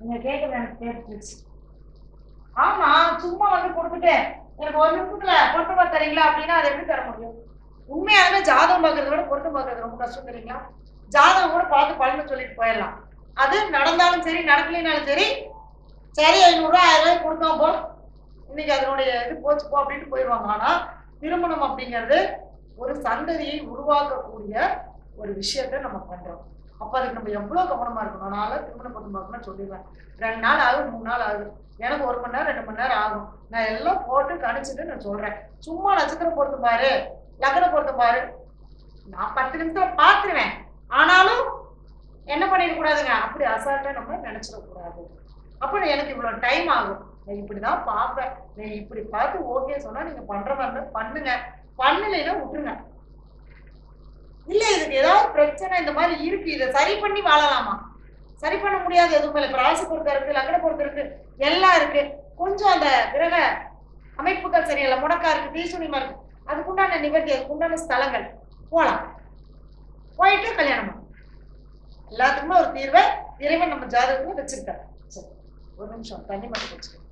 நீங்க கேட்கறது எனக்கு கேட்டுச்சு. ஆமா சும்மா வந்து கொடுத்துட்டேன் எனக்கு ஒரு நிமிஷத்துல பொருத்தம் தரீங்களா அப்படின்னா அதை எப்படி தர முடியும்? உண்மையாலுமே ஜாதகம் பார்க்கறத விட பொருத்தம் பார்க்கறது ரொம்ப கஷ்டம் தெரியுங்களா? ஜாதகம் கூட பார்த்து பலன்னு சொல்லிட்டு போயிடலாம். அது நடந்தாலும் சரி நடக்கலைனாலும் சரி சரி ஐநூறுரூவா ஆயிரம் ரூபாய் கொடுத்தோம் போ. இன்னைக்கு அதனுடைய இது போச்சு போ அப்படின்ட்டு போயிடுவாங்க. ஆனா திருமணம் அப்படிங்கிறது ஒரு சந்ததியை உருவாக்கக்கூடிய ஒரு விஷயத்த நம்ம பண்றோம். அப்போ அதுக்கு நம்ம எவ்வளோ கவனமாக இருக்கணும்? நாளாக திருமண பொருத்தம் பார்க்கணும்னு சொல்லிடுவேன் ரெண்டு நாள் ஆகும் மூணு நாள் ஆகும் எனக்கு ஒரு மணி நேரம் ரெண்டு மணி நேரம் ஆகும். நான் எல்லாம் போட்டு கணிச்சிட்டு நான் சொல்கிறேன் சும்மா நட்சத்திரம் பொறுத்து பாரு லக்னம் பொறுத்து பாரு. நான் பத்து நிமிஷத்தில் பார்த்துருவேன். ஆனாலும் என்ன பண்ணிடக்கூடாதுங்க? அப்படி அசால்ட்டாக நம்ம நினச்சிடக்கூடாது. அப்போ எனக்கு இவ்வளோ டைம் ஆகும். நான் இப்படி தான் பார்ப்பேன். நீ இப்படி பார்த்து ஓகே சொன்னால் நீங்கள் பண்ணுற மாதிரி பண்ணுங்க. பண்ணலைன்னா விட்டுருங்க. இல்ல இதுக்கு ஏதாவது பிரச்சனை இந்த மாதிரி இருக்கு. இதை சரி பண்ணி வாழலாமா? சரி பண்ண முடியாது எதுவுமே இல்லை. ராசி பொறுத்த இருக்கு லக்ன பொறுத்த இருக்கு எல்லாம் இருக்கு. கொஞ்சம் அந்த கிரக அமைப்புகள் சரியில்லை முடக்கா இருக்கு தீசுனிமா இருக்கு. அதுக்குண்டான நிவர்த்தி அதுக்குண்டான ஸ்தலங்கள். போகலாம் போயிட்டு கல்யாணம் எல்லாத்துக்குமே ஒரு தீர்வை இறைவன் நம்ம ஜாதகத்துல வச்சிருக்காரு. சரி ஒரு நிமிஷம் தண்ணி மட்டும் வச்சுக்கோ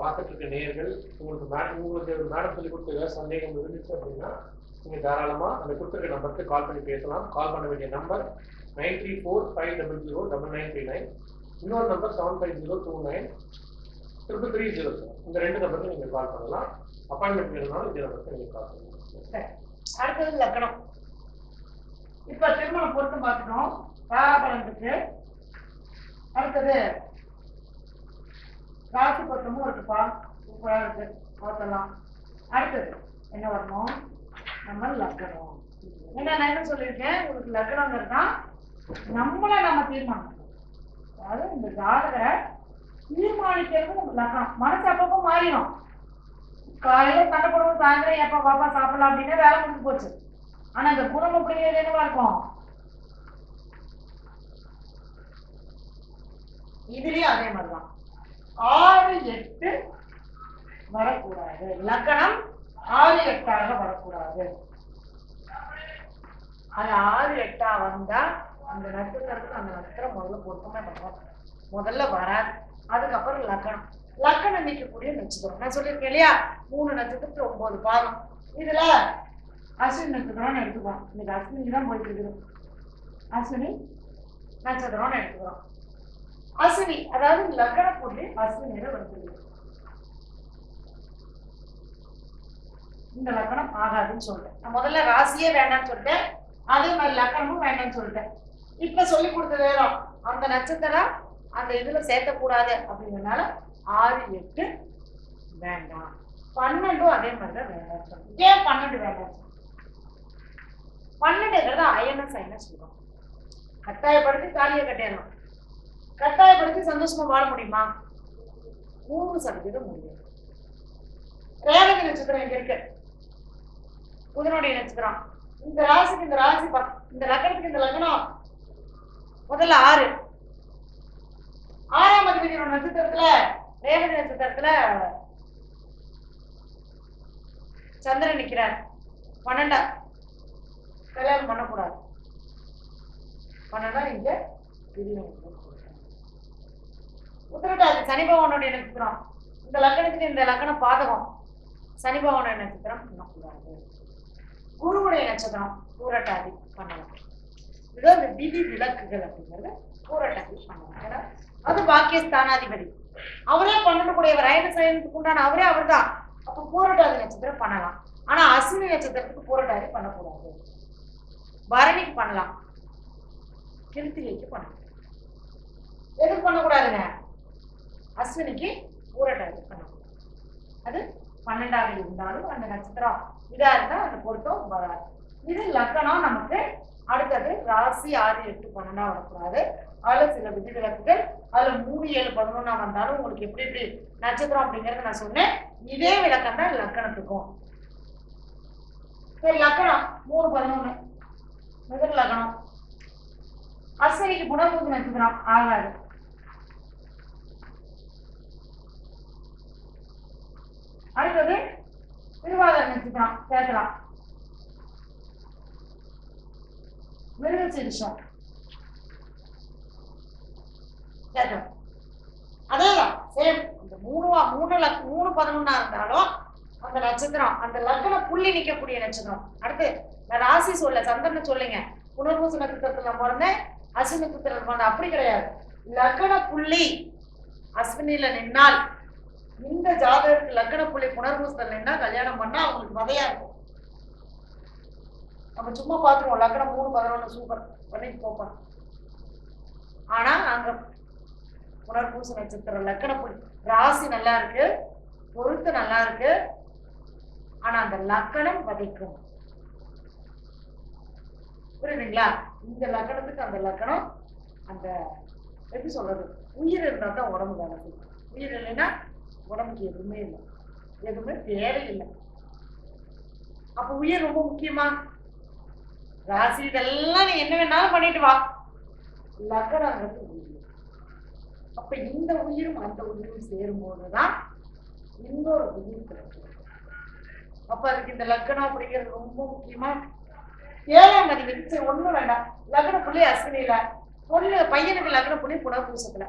பார்த்துட்டு இருக்க நேயர்கள் உங்களுக்கு மேடம் உங்களுக்கு மேடம் சொல்லி கொடுத்த சந்தேகம் இருந்துச்சு அப்படின்னா நீங்கள் தாராளமாக அந்த கொடுத்துருக்க நம்பருக்கு கால் பண்ணி பேசலாம். கால் பண்ண வேண்டிய number nine three four five double zero double nine three nine. இன்னொரு number seven five zero two nine triple three zero sir இந்த ரெண்டு நம்பருக்கு நீங்கள் கால் பண்ணலாம். அப்பாயின்மெண்ட் வேணும்னாலும் இந்த நம்பருக்கு நீங்கள் கால் பண்ணலாம். சரி. அடுத்தது லக்கணம். இப்போ திருமணம் பொறுத்து பார்த்துட்டோம். தாராபலம் இருக்கு அடுத்தது காசு பத்தமும் இருக்குப்பா. சூப்பரா இருக்கு. பார்த்தலாம் அடுத்தது என்ன வரணும்? நம்ம லக்கணம். என்ன நான் என்ன சொல்லியிருக்கேன்? உங்களுக்கு லக்னங்கிறது தான் நம்மள நம்ம தீர்மானம் அதாவது இந்த ஜாதகரை தீர்மானிக்கிறது நம்ம லக்னம் மனசு அப்பப்போ மாறிடும். காலையில சண்டை போடுவோம் சாயந்தரம் எப்ப பாப்பா சாப்பிடலாம் அப்படின்னா வேலை முடிஞ்சு போச்சு. ஆனா இந்த குணம் அப்படிங்கிறது என்னவா இருக்கும்? இதுலயும் அதே மாதிரிதான். ஆறு எட்டு வரக்கூடாது. லக்கணம் ஆறு எட்டாக வரக்கூடாது. அது ஆறு எட்டா வந்தா அந்த நட்சத்திரத்துக்கு அந்த நட்சத்திரம் முதல்ல பொருத்தமா வரும். முதல்ல வராது. அதுக்கப்புறம் லக்கணம். லக்கணம் நிற்கக்கூடிய நட்சத்திரம் நான் சொல்லியிருக்கேன் இல்லையா? மூணு நட்சத்திரத்துல ஒன்பது பாதம். இதுல அஸ்வினி நட்சத்திரம்னு எடுத்துக்கலாம் இன்னைக்கு அஸ்வினி தான் போயிட்டு இருக்கிறோம் அஸ்வினி நட்சத்திரம்னு எடுத்துக்கிறோம். அசுவி அதாவது லக்கண புள்ளி அஸ்வினியில வருது இந்த லக்கணம் ஆகாதுன்னு சொல்றேன். நான் முதல்ல ராசியே வேண்டாம்னு சொல்லிட்டேன் அதே மாதிரி லக்கணமும் வேண்டாம்னு சொல்லிட்டேன் இப்ப சொல்லி கொடுத்தது வேறும் அந்த நட்சத்திரம் அந்த இதுல சேர்த்தக்கூடாது அப்படிங்கறதுனால ஆறு எட்டு வேண்டாம். பன்னெண்டும் அதே மாதிரிதான் வேண்டாம் சொல்றேன். ஏன் பன்னெண்டு வேண்டாம் பன்னெண்டுங்கிறத அயன சைன சொல்றோம் கட்டாயப்படுத்தி தாலியை கட்டிடலாம் கட்டாயப்படுத்தி சந்தோஷமா வாழ முடியுமா? மூணு சதவீதம் முடியும். ரேவதி நட்சத்திரம் இங்க இருக்கு? புதனுடைய நட்சத்திரம். இந்த ராசிக்கு இந்த ராசி இந்த லக்னத்துக்கு இந்த லக்னம் முதல்ல ஆறு. ஆறாம் அதிபதியோட நட்சத்திரத்துல ரேவதி நட்சத்திரத்துல சந்திரன் நிக்கிறார். பன்னெண்டா. கல்யாணம் பண்ணக்கூடாது. பன்னெண்டா இங்க பிரியம் உத்திரட்டாதி சனி பகவானுடைய நட்சத்திரம் இந்த லக்கணத்துக்கு இந்த லக்கணம் பாதகம் சனி பகவானுடைய நட்சத்திரம் பண்ணக்கூடாது குருவுடைய நட்சத்திரம் பூரட்டாதி பண்ணலாம். இதுதான் இந்த விதி விளக்குகள் அப்படிங்கிறது பூரட்டாதி பண்ணலாம். ஏன்னா அது பாக்கிய ஸ்தானாதிபதி அவரே பண்ணக்கூடியவர் அயன சயனத்துக்கு உண்டான அவரே அவர் தான் அப்போ பூரட்டாதி நட்சத்திரம் பண்ணலாம். ஆனா அஸ்வினி நட்சத்திரத்துக்கு பூரட்டாதி பண்ணக்கூடாது. பரணிக்கு பண்ணலாம். கிருத்திகைக்கு பண்ணலாம். எதுக்கு பண்ணக்கூடாதுங்க? அஸ்வினிக்கு பூரட்டாதி பண்ணக்கூடாது அது பன்னெண்டாவது இருந்தாலும் அந்த நட்சத்திரம் இதா இருந்தா அந்த பொருத்தம் வராது இது லக்கணம் நமக்கு அடுத்தது ராசி ஆறு எட்டு பன்னெண்டா வரக்கூடாது. அதுல சில விதிவிலக்குகள் அதுல மூணு ஏழு பதினொன்னா வந்தாலும் உங்களுக்கு எப்படி எப்படி நட்சத்திரம் அப்படிங்கறத நான் சொன்னேன். இதே விளக்கம் தான் லக்கணத்துக்கும். சரி லக்கணம் மூணு பதினொன்னு. முதல் லக்கணம். அஸ்வினிக்கு புனர்பூசி நட்சத்திரம் ஆகாது அடுத்தது திருவாதிரை நட்சத்திரம் சேர்க்கலாம் மிருக சீரிஷம் கேட்கணும் அதேதான் சேம் இந்த மூணு வா- மூணு லக் மூணு பதினொன்னா இருந்தாலும் அந்த நட்சத்திரம் அந்த லக்ன புள்ளி நிக்கக்கூடிய நட்சத்திரம். அடுத்து நான் ராசி சொல்ல சந்திரன் சொல்லுங்க. புனர்பூச நட்சத்திரத்துல பிறந்தேன் அஸ்வினி நட்சத்திரத்துல பிறந்தேன் அப்படி கிடையாது. லக்ன புள்ளி அஸ்வினில நின்னால் இந்த ஜாதகத்துக்கு லக்ன புள்ளி புனர்பூசத்துல கல்யாணம் பண்ணா அவங்களுக்கு வதையா இருக்கும். நம்ம சும்மா பார்த்துருவோம் லக்னம் மூணு பதினொன்று சூப்பர் பண்ணிட்டு போப்போம். ஆனா அங்க புனர்பூச நட்சத்திரம் லக்கண புள்ளி ராசி நல்லா இருக்கு பொருத்து நல்லா இருக்கு ஆனா அந்த லக்கணம் வதைக்கும். புரியுதுங்களா? இந்த லக்கணத்துக்கு அந்த லக்கணம் அந்த எப்படி சொல்றது? உயிர் இருந்தா தான் உடம்பு வேலை உயிர் இல்லைன்னா உடம்புக்கு எதுவுமே இல்லை. எதுவுமே தேவையில்லை அப்ப உயிர் ரொம்ப முக்கியமா? ராசி இதெல்லாம் நீ என்ன வேணாலும் பண்ணிட்டு வா. லக்கணங்கிறது உயிர் அப்ப இந்த உயிரும் அந்த உயிரும் சேரும் போதுதான் இன்னொரு உயிர் கிடைக்கும். அப்ப அதுக்கு இந்த லக்கணம் அப்படிங்கிறது ரொம்ப முக்கியமா? ஏழாம் அதிபதி சரி ஒண்ணும் வேண்டாம். லக்ன புள்ளி அஸ்வினியில. பொண்ணு பையனுக்கு லக்ன புள்ளி புனர்பூசத்துல.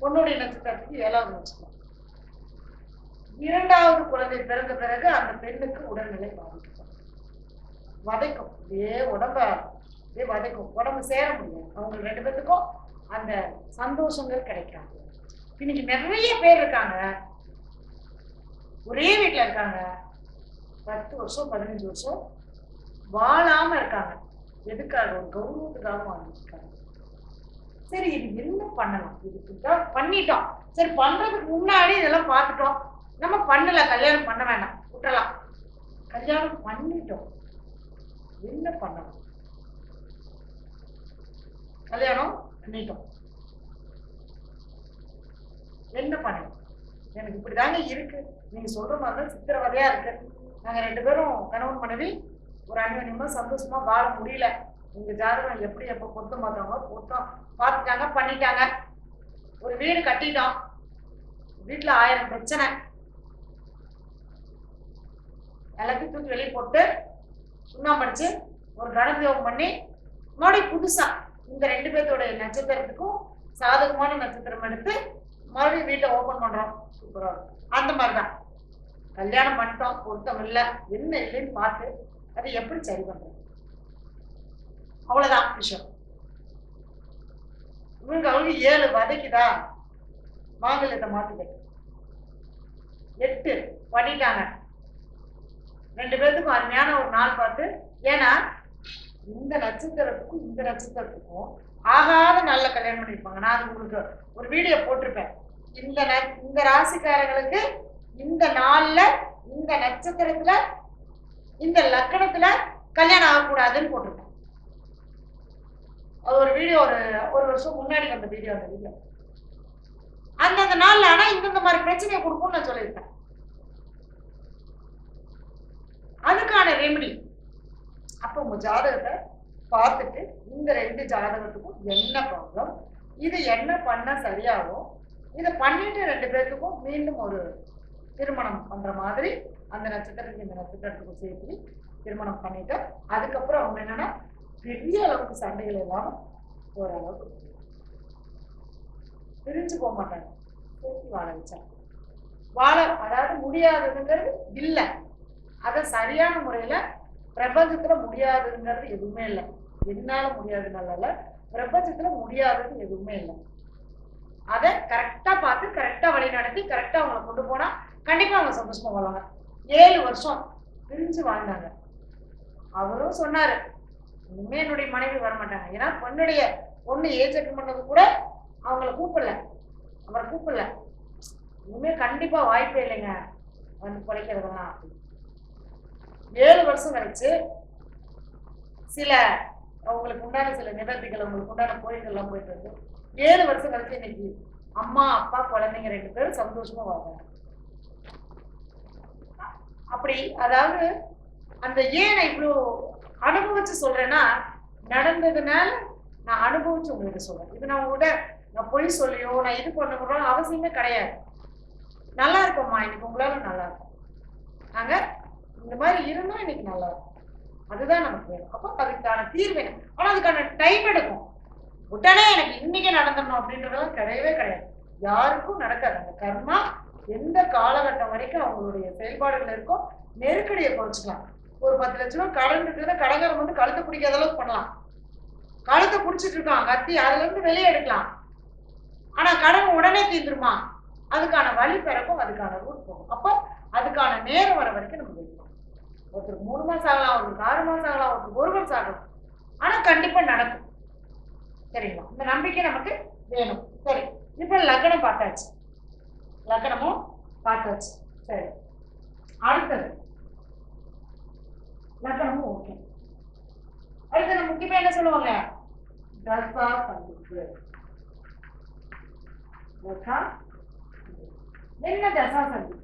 பொண்ணுடைய நட்சத்திரத்துக்கு ஏழாவது நட்சத்திரம் இரண்டாவது குழந்தை பிறந்த பிறகு அந்த பெண்ணுக்கு உடல்நிலை பாதிக்கும். வதைக்கும். இதே உடம்ப இதே வதைக்கும். உடம்பு சேர முடியாது. அவங்க ரெண்டு பேத்துக்கும் அந்த சந்தோஷங்கள் கிடைக்காது. இன்னைக்கு நிறைய பேர் இருக்காங்க. ஒரே வீட்டில் இருக்காங்க. பத்து வருஷம் பதினஞ்சு வருஷம் வாழாம இருக்காங்க. எதுக்காக? ஒரு கௌரவத்துக்காக வாழ்ந்துருக்காங்க சரி இது என்ன பண்ணலாம் இதுக்கு பண்ணிட்டோம். சரி பண்றதுக்கு முன்னாடி இதெல்லாம் பார்த்துட்டோம். நம்ம பண்ணல கல்யாணம் பண்ண வேண்டாம் விட்டலாம் கல்யாணம் பண்ணிட்டோம். என்ன பண்ணணும்? கல்யாணம் பண்ணிட்டோம். என்ன பண்ணணும்? எனக்கு இப்படிதாங்க இருக்கு. நீங்க சொல்ற மாதிரி தான் சித்திரவதையா இருக்கு. நாங்க ரெண்டு பேரும் கணவன் மனைவி ஒரு அந்யோன்யமா சந்தோஷமா வாழ முடியல. உங்க ஜாதகம் எப்படி எப்ப பொருத்தம் பார்த்தாங்களோ பொருத்தம் பார்த்துட்டாங்க பண்ணிட்டாங்க. ஒரு வீடு கட்டிட்டோம். வீட்டுல ஆயிரம் பிரச்சனை. எல்லாத்தையும் தூக்கி வெளியே போட்டு சுண்ணாம்பு அடிச்சு ஒரு கணத்தியோகம் பண்ணி மறுபடியும் புதுசா இந்த ரெண்டு பேர்த்தோட நட்சத்திரத்துக்கும் சாதகமான நட்சத்திரம் எடுத்து மறுபடியும் வீட்டை ஓபன் பண்றோம். சூப்பரா அந்த அந்த மாதிரிதான். கல்யாணம் பண்ணிட்டோம் பொருத்தம் இல்லை. என்ன இல்லைன்னு பார்த்து அதை எப்படி சரி பண்றது? அவ்வளவுதான் விஷயம். இவங்க அவங்க ஏழு வதக்கிதா? மாங்கல்யத்தை மாத்துது எட்டு பண்ணிட்டாங்க ரெண்டு பேர்த்துக்கும் அருமையான ஒரு நாள் பார்த்து ஏன்னா இந்த நட்சத்திரத்துக்கும் இந்த நட்சத்திரத்துக்கும் ஆகாத நல்ல கல்யாணம் பண்ணியிருப்பாங்க. நான் அது உங்களுக்கு ஒரு வீடியோ போட்டிருப்பேன். இந்த ந- இந்த ராசிக்காரங்களுக்கு இந்த நாளில் இந்த நட்சத்திரத்தில் இந்த லக்கணத்தில் கல்யாணம் ஆகக்கூடாதுன்னு போட்டிருப்பேன். அது ஒரு வீடியோ ஒரு ஒரு வருஷம் முன்னாடி வந்த வீடியோ அந்த வீடியோ அந்தந்த நாள்ல ஆனா இந்தந்த மாதிரி பிரச்சனையை கொடுக்கும்னு நான் சொல்லியிருக்கேன். அதுக்கான ரெமெடி அப்ப உங்க ஜாதகத்தை பார்த்துட்டு இந்த ரெண்டு ஜாதகத்துக்கும் என்ன ப்ராப்ளம் இது என்ன பண்ணா சரியாகும் இதை பண்ணிட்டு ரெண்டு பேர்த்துக்கும் மீண்டும் ஒரு திருமணம் பண்ற மாதிரி அந்த நட்சத்திரத்துக்கு இந்த நட்சத்திரத்துக்கும் சேர்த்து திருமணம் பண்ணிட்டு அதுக்கப்புறம் அவங்க என்னன்னா பெரிய அளவுக்கு சண்டைகள் எல்லாம் ஓரளவுக்கு பிரிஞ்சு போக மாட்டாங்க. சேர்த்து வாழ வச்சாங்க. வாழ அதாவது முடியாததுங்கிறது இல்லை. அதை சரியான முறையில பிரபஞ்சத்துல முடியாதுங்கிறது எதுவுமே இல்லை. என்னால முடியாதுனால பிரபஞ்சத்துல முடியாதது எதுவுமே இல்லை. அதை கரெக்டா பார்த்து கரெக்டா வழி நடத்தி கரெக்டா அவங்களை கொண்டு போனா கண்டிப்பா அவங்க சந்தோஷமா வாழ்வாங்க. ஏழு வருஷம் பிரிஞ்சு வாழ்ந்தாங்க. அவரும் சொன்னாரு இனிமே என்னுடைய மனைவி வர மாட்டாங்க ஏன்னா பொண்ணுடைய பொண்ணு ஏஜ் பண்ணது கூட அவங்கள கூப்பிடல. அவரை கூப்பிடல. இனிமே கண்டிப்பா வாய்ப்பே இல்லைங்க. வந்து குறைக்கிறதெல்லாம் ஏழு வருஷம் கழிச்சு சில அவங்களுக்கு உண்டான சில நிவர்த்திகள் அவங்களுக்கு உண்டான கோயில்கள்லாம் போயிட்டு வந்து ஏழு வருஷம் கழிச்சு இன்னைக்கு அம்மா அப்பா குழந்தைங்க ரெண்டு பேரும் சந்தோஷமா வாழ்றாங்க. அப்படி அதாவது அந்த ஏன் இவ்வளோ அனுபவிச்சு சொல்றேன்னா நடந்ததுனால நான் அனுபவிச்சு உங்களுக்கு சொல்றேன். இது நான் உங்கள்கிட்ட நான் பொய் சொல்லியோ நான் இது பண்ண அவசியமே கிடையாது. நல்லா இருக்கோம்மா இன்னைக்கு உங்களால நல்லா இருக்கும். நாங்க இந்த மாதிரி இருந்தா இன்னைக்கு நல்லா இருக்கும். அதுதான் நமக்கு வேணும். அப்போ அதுக்கான தீர்வு ஆனால் அதுக்கான டைம் எடுக்கும். உடனே எனக்கு இன்னைக்கே நடந்துடணும் அப்படின்றதெல்லாம் கிடையவே கிடையாது. யாருக்கும் நடக்காது. அந்த கர்மா எந்த காலகட்டம் வரைக்கும் அவங்களுடைய செயல்பாடுகள் இருக்கோ நெருக்கடியை குறைச்சிக்கலாம். ஒரு பத்து லட்ச ரூபா கடன் இருக்குதுன்னா கடங்காரன் வந்து கழுத்தை பிடிக்காத அளவுக்கு பண்ணலாம். கழுத்தை பிடிச்சிட்டு இருக்கான் கத்தி அதுல இருந்து வெளியே எடுக்கலாம். ஆனா கடன் உடனே தீர்ந்துருமா அதுக்கான வழி பிறக்கும் அதுக்கான ரூட் போகும். அப்போ அதுக்கான நேரம் வர வரைக்கும் நம்ம வைப்போம் ஒருத்தருக்கு மூணு மாசம் ஆகலாம் ஒருத்தருக்கு ஆறு மாசம் ஆகலாம் ஒருத்தருக்கு ஒரு வருஷம் ஆகலாம். ஆனா கண்டிப்பா நடக்கும். சரிங்களா? இந்த நம்பிக்கை நமக்கு வேணும். சரி இப்ப லக்னம் பார்த்தாச்சு. லக்னமும் பார்த்தாச்சு. சரி. அடுத்தது. ಲಗ್ನ ಓಕೆ ಅದಕ್ಕೆ ನಮ್ಮ ಮುಖ್ಯಪೇನ சொல்லுவாங்க ದರ್ಪ ಪಂಚುತ್ರ ಓಕೆ ನಿನ್ನ ದರ್ಪ ಸಂಧಿ